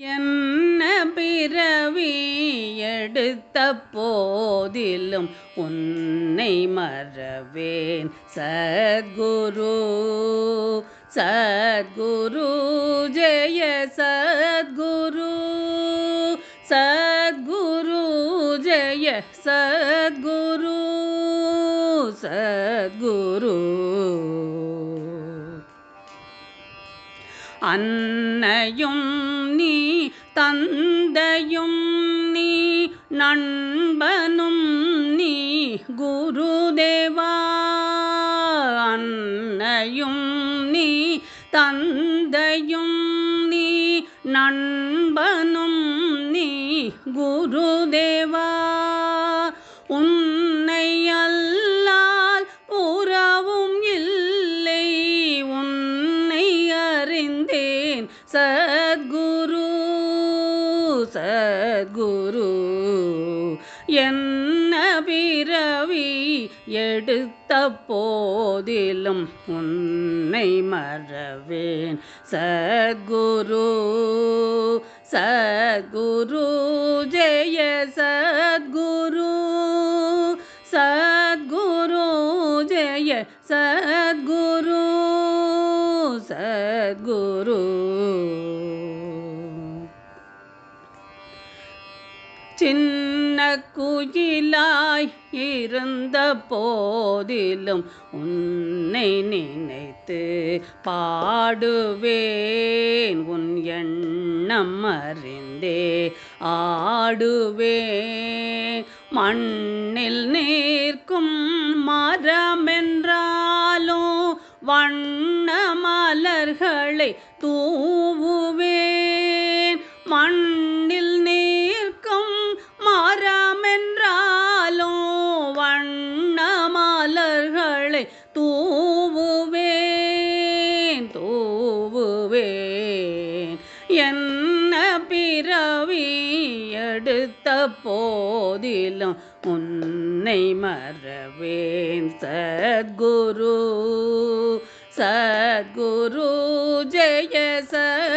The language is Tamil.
என்ன பிறவி எடுத்த போதிலும் உன்னை மறவேன். சத்குரு சத்குரு ஜெய சத்குரு சத்குரு ஜெய சத்குரு சத்குரு. அன்னையும் நீ தந்தையும் நீ நண்பனும் நீ குருதேவா. அன்னையும் நீ தந்தையும் நீ நண்பனும் நீ குருதேவா. உன்னை அல்லால் உறவும் இல்லை உன்னை அறிந்தேன் சத்குரு. சத்குரு. என்ன பிறவி எடுத்த போதிலும் உன்னை மறவேன். சத்குரு சத்குரு ஜெய சத்குரு. சத்குரு ஜெய சத்குரு. சத்குரு. சின்ன குயிலாய் இருந்த போதிலும் உன்னை நினைத்து பாடுவேன் உன் எண்ணம் அறிந்தே ஆடுவேன். மண்ணில் நிற்கும் மரமென்றாலும் வண்ண மலர்களை தூ பிறவி எடுத்த போதிலும் உன்னை மறவேன். சத்குரு சத்குரு ஜெய சத்